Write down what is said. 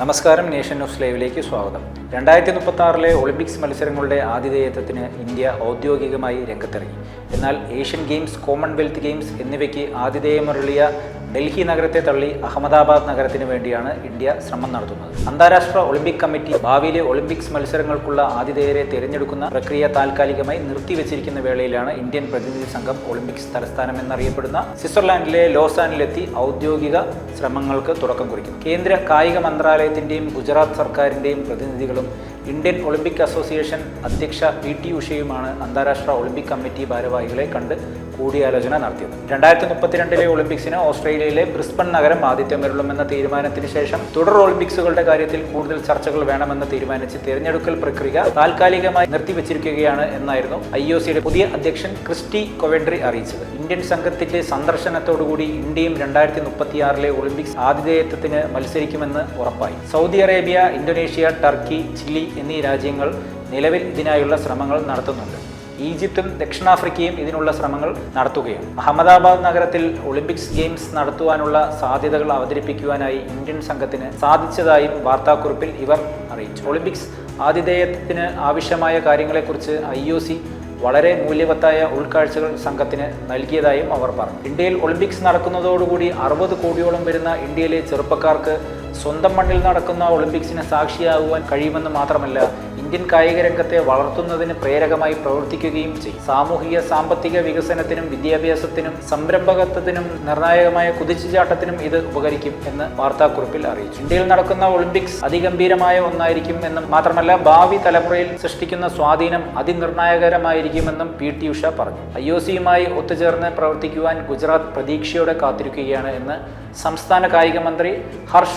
നമസ്കാരം nation news ലൈവിലേക്ക് സ്വാഗതം. രണ്ടായിരത്തി മുപ്പത്തി ആറിലെ ഒളിമ്പിക്സ് മത്സരങ്ങളുടെ ആതിഥേയത്വത്തിന് ഇന്ത്യ ഔദ്യോഗികമായി രംഗത്തിറങ്ങി. എന്നാൽ ഏഷ്യൻ ഗെയിംസ് കോമൺവെൽത്ത് ഗെയിംസ് എന്നിവയ്ക്ക് ആതിഥേയമരുളിയ ഡൽഹി നഗരത്തെ തള്ളി അഹമ്മദാബാദ് നഗരത്തിന് വേണ്ടിയാണ് ഇന്ത്യ ശ്രമം നടത്തുന്നത്. അന്താരാഷ്ട്ര ഒളിമ്പിക് കമ്മിറ്റി ഭാവിയിലെ ഒളിമ്പിക്സ് മത്സരങ്ങൾക്കുള്ള ആതിഥേയരെ തിരഞ്ഞെടുക്കുന്ന പ്രക്രിയ താൽക്കാലികമായി നിർത്തിവെച്ചിരിക്കുന്ന വേളയിലാണ് ഇന്ത്യൻ പ്രതിനിധി സംഘം ഒളിമ്പിക്സ് തലസ്ഥാനം എന്നറിയപ്പെടുന്ന സ്വിറ്റ്സർലാൻഡിലെ ലോസാനിലെത്തി ഔദ്യോഗിക ശ്രമങ്ങൾക്ക് തുടക്കം കുറിക്കുന്നത് കേന്ദ്ര കായിക മന്ത്രാലയത്തിന്റെയും ഗുജറാത്ത് സർക്കാരിന്റെയും പ്രതിനിധികളും ഇന്ത്യൻ ഒളിമ്പിക് അസോസിയേഷൻ അധ്യക്ഷ പി ടി ഉഷയുമാണ് അന്താരാഷ്ട്ര ഒളിമ്പിക് കമ്മിറ്റി ഭാരവാഹികളെ കണ്ട് കൂടിയാലോചന നടത്തിയത്. രണ്ടായിരത്തി മുപ്പത്തിരണ്ടിലെ ഒളിമ്പിക്സിന് ഓസ്ട്രേലിയയിലെ ബ്രിസ്ബൺ നഗരം ആതിഥ്യമരുളുമെന്ന തീരുമാനത്തിന് ശേഷം തുടർ ഒളിമ്പിക്സുകളുടെ കാര്യത്തിൽ കൂടുതൽ ചർച്ചകൾ വേണമെന്ന് തീരുമാനിച്ച് തിരഞ്ഞെടുക്കൽ പ്രക്രിയ താൽക്കാലികമായി നിർത്തിവച്ചിരിക്കുകയാണ് എന്നായിരുന്നു ഐ ഒ സിയുടെ പുതിയ അധ്യക്ഷൻ ക്രിസ്റ്റി കൊവെൻട്രി അറിയിച്ചത്. ഇന്ത്യൻ സംഘത്തിന്റെ സന്ദർശനത്തോടുകൂടി ഇന്ത്യയും രണ്ടായിരത്തി മുപ്പത്തിയാറിലെ ഒളിമ്പിക്സ് ആതിഥേയത്വത്തിന് മത്സരിക്കുമെന്ന് ഉറപ്പായി. Saudi Arabia Indonesia Turkey Chile എന്നീ രാജ്യങ്ങൾ നിലവിൽ ഇതിനായുള്ള ശ്രമങ്ങൾ നടത്തുന്നുണ്ട്. ഈജിപ്തും ദക്ഷിണാഫ്രിക്കയും ഇതിനുള്ള ശ്രമങ്ങൾ നടത്തുകയാണ്. അഹമ്മദാബാദ് നഗരത്തിൽ ഒളിമ്പിക്സ് ഗെയിംസ് നടത്തുവാനുള്ള സാധ്യതകൾ അവതരിപ്പിക്കുവാനായി ഇന്ത്യൻ സംഘത്തിന് സാധിച്ചതായും വാർത്താക്കുറിപ്പിൽ ഇവർ അറിയിച്ചു. ഒളിമ്പിക്സ് ആതിഥേയത്വത്തിന് ആവശ്യമായ കാര്യങ്ങളെക്കുറിച്ച് ഐ ഒ സി വളരെ മൂല്യവത്തായ ഉൾക്കാഴ്ചകൾ സംഘത്തിന് നൽകിയതായും അവർ പറഞ്ഞു. ഇന്ത്യയിൽ ഒളിമ്പിക്സ് നടക്കുന്നതോടുകൂടി അറുപത് കോടിയോളം വരുന്ന ഇന്ത്യയിലെ ചെറുപ്പക്കാർക്ക് സ്വന്തം മണ്ണിൽ നടക്കുന്ന ഒളിമ്പിക്സിന് സാക്ഷിയാകുവാൻ കഴിയുമെന്ന് മാത്രമല്ല ഇന്ത്യൻ കായിക രംഗത്തെ വളർത്തുന്നതിന് പ്രേരകമായി പ്രവർത്തിക്കുകയും ചെയ്യും. സാമൂഹിക സാമ്പത്തിക വികസനത്തിനും വിദ്യാഭ്യാസത്തിനും സംരംഭകത്വത്തിനും നിർണായകമായ കുതിച്ചുചാട്ടത്തിനും ഇത് ഉപകരിക്കും എന്ന് വാർത്താക്കുറിപ്പിൽ അറിയിച്ചു. ഇന്ത്യയിൽ നടക്കുന്ന ഒളിമ്പിക്സ് അതിഗംഭീരമായ ഒന്നായിരിക്കും എന്നും മാത്രമല്ല ഭാവി തലമുറയിൽ സൃഷ്ടിക്കുന്ന സ്വാധീനം അതിനിർണായകരമായിരിക്കുമെന്നും പി ടി ഉഷ പറഞ്ഞു. ഐ ഒ സിയുമായി ഒത്തുചേർന്ന് പ്രവർത്തിക്കുവാൻ ഗുജറാത്ത് പ്രതീക്ഷയോടെ കാത്തിരിക്കുകയാണ് എന്ന് സംസ്ഥാന കായിക മന്ത്രി ഹർഷ്